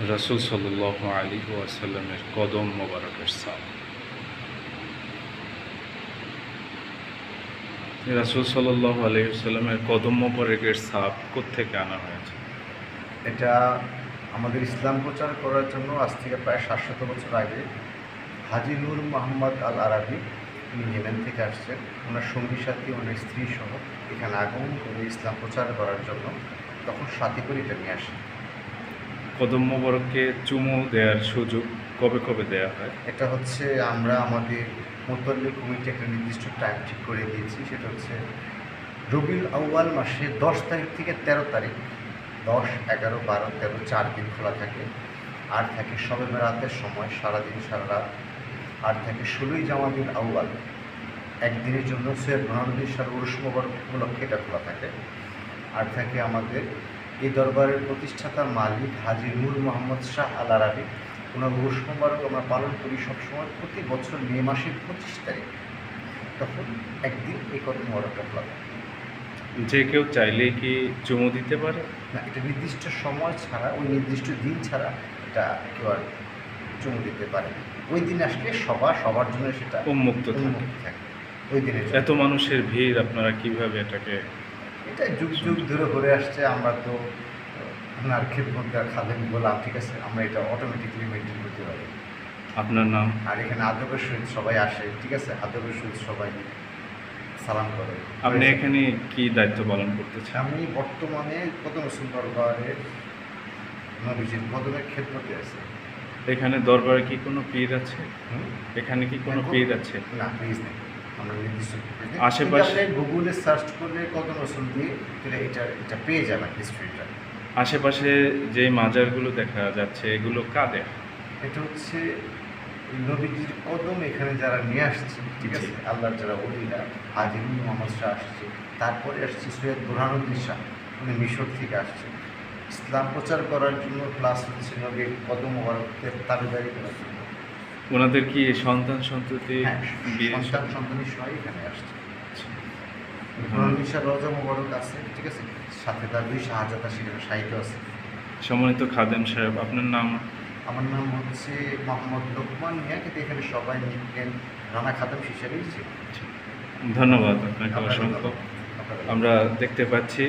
রাসুল সাল্লাহ আলী ওয়াসাল্লামের কদম মোবারকের সাপ রাসুল সাল্লাহ আলী সাল্লামের কদম মোবারকের সাপ কোথেকে আনা হয়েছে? এটা আমাদের ইসলাম প্রচার করার জন্য আজ থেকে প্রায় সাতশত বছর আগে হাজি নূর মোহাম্মদ আল আরাবি তিনি ইয়েমেন থেকে আসছেন। ওনার সঙ্গী সাথী, ওনার স্ত্রী সহ এখানে আগমন করে ইসলাম প্রচার করার জন্য তখন সাথী করে এটা নিয়ে আসেন। কদম মোবারককে চুমু দেওয়ার সুযোগ কবে কবে দেওয়া হয়? এটা হচ্ছে আমরা আমাদের মোতল্লি কমিটি একটা নির্দিষ্ট টাইম ঠিক করে দিয়েছি। সেটা হচ্ছে রবিউল আউয়াল মাসে দশ তারিখ থেকে তেরো তারিখ। দশ, এগারো, বারো, তেরো, চার দিন খোলা থাকে। আর থাকে সবে বেড়াতের সময়, সারাদিন, সারা রাত। আর থাকে ষোলোই জামাদিন আউয়াল। একদিনের জন্য সৈয়দ মোহাম্মদ সার উরুস মোবারক উপলক্ষে এটা খোলা থাকে। আর থাকে আমাদের এই দরবারের প্রতিষ্ঠাতা মালিক হাজি নূর মোহাম্মদ শাহ আল আরাবি ওনার উরুস মোবারক আমরা পালন করি সবসময় প্রতি বছর মে মাসের পঁচিশ তারিখ। তখন একদিন এই কত মোবারকটা খোলা যে কেউ চাইলে কি চুমু দিতে পারে? না এটা নির্দিষ্ট সময় ছাড়া ওই নির্দিষ্ট দিন ছাড়া এটা কেউ আর চুমু দিতে পারে ওই দিন আসলে সবার সবার জন্য সেটা উন্মুক্ত থাকে। ওই দিনে এত মানুষের ভিড় আপনারা কীভাবে এটাকে এটা যুগ যুগ ধরে করে আসছে। আমরা তো আপনার খেদমত খাদেন বললাম ঠিক আছে আমরা এটা অটোমেটিকলি মেনটেন করতে পারি। আপনার নাম? আর এখানে আদবের সহিত সবাই আসে ঠিক আছে? আদবের সহিত সবাই সালাম করে। আপনি এখানে কি দায়িত্ব পালন করতেছেন? আমি বর্তমানে কদম সুন্দরগড়ের নবীজির কদমের খেদমতে আছে। এখানে দরবারে কি কোনো পীর আছে? এখানে কি কোনো পীর আছে? না প্লিজ নেই আমরা নির্দিষ্ট আশেপাশে- গুগলে সার্চ করলে কদম রসুল দিয়ে এটা এটা পেয়ে যাবেন হিস্ট্রিটা আশেপাশে যে মাজারগুলো দেখা যাচ্ছে এগুলো কাদের? এটা হচ্ছে নবীজির কদম এখানে যারা নিয়ে আসছে ঠিক আছে? আল্লাহর যারা ওলিরা আজিম মোহাম্মদ শাহ আসছে তারপরে আসছে সৈয়দ বুরহানুদ্দিন শাহ উনি মিশর থেকে আসছে। ইসলাম প্রচার করার জন্য প্লাস হচ্ছে নবীর কদম ওয়ারকের তাবেদারি করার জন্য। ওনাদের কি সন্তান সন্ততি হ্যাঁ সন্তান সন্তানের সবাই এখানে আসছে। রজা মোবারক আছে ঠিক আছে? সাথে তার দুই শাহজাদা সেখানে সাহিত্য আছে। সম্মানিত খাদেম সাহেব আপনার নাম? আমার নাম হচ্ছে মোহাম্মদ লোকমান মিয়া কিন্তু এখানে সবাই রানা খাদম হিসেবেই ছিল। ধন্যবাদ আপনাকে অসংখ্য। আমরা দেখতে পাচ্ছি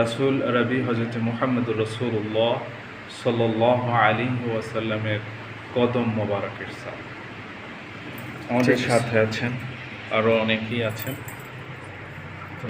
রাসুল রবি হজরত মোহাম্মদুর রসুল্লাহ সাল্লাহ আলী ওয়াসাল্লামের কদম মোবারকের সাথে আমাদের সাথে আছেন আরও অনেকেই আছেন। তো